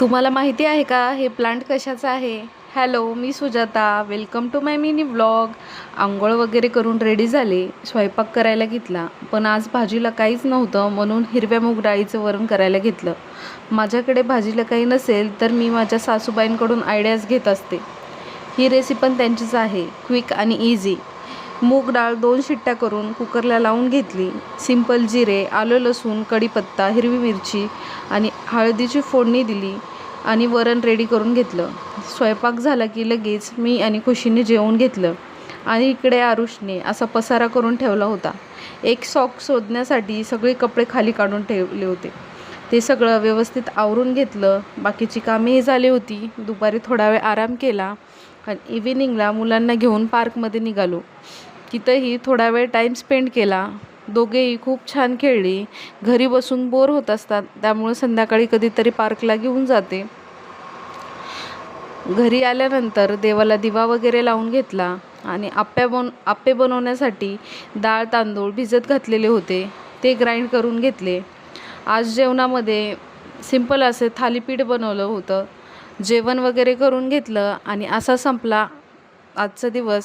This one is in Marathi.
तुम्हाला माहिती आहे का? हे प्लांट कशाचं आहे? Hello me Sujata. Welcome to my mini vlog आंघोळ वगैरे करून रेडी झाले. स्वयंपाक करायला घेतला. पण आज भाजीला काहीच नव्हतं म्हणून हिरव्या मूग डाळीचं वरण करायला घेतलं. माझ्याकडे भाजीला काही नसेल तर मी माझ्या सासूबाईंकडून आयडियाज घेत असते. ही रेसिपी पण त्यांचीच आहे. क्विक आणि इझी मूग डाळ दोन शिट्ट्या करून कुकरला लावून घेतली. सिंपल जिरे आलं लसूण कढीपत्ता हिरवी मिरची आणि हळदीची फोडणी दिली आणि वरण रेडी करून घेतलं. स्वयंपाक झाला की लगेच मी आणि खुशीने जेवून घेतलं. आणि इकडे आरुषने असा पसारा करून ठेवला होता. एक सॉक शोधण्यासाठी सगळे कपडे खाली काढून ठेवले होते. ते सगळं व्यवस्थित आवरून घेतलं. बाकीची कामेही झाली होती. दुपारी थोडा वेळ आराम केला आणि इव्हिनिंगला मुलांना घेऊन पार्कमध्ये निघालो. तिथंही थोडा वेळ टाईम स्पेंड केला. दोघेही खूप छान खेळली. घरी बसून बोर होत असतात त्यामुळे संध्याकाळी कधीतरी पार्कला घेऊन जाते. घरी आल्यानंतर देवाला दिवा वगैरे लावून घेतला आणि आप्या बन आप्पे बनवण्यासाठी डाळ तांदूळ भिजत घातलेले होते. ते ग्राइंड करून घेतले. आज जेवणामध्ये सिंपल असे थालीपीठ बनवलं होतं. जेवण वगैरे करून घेतलं आणि असा संपला आजचा दिवस.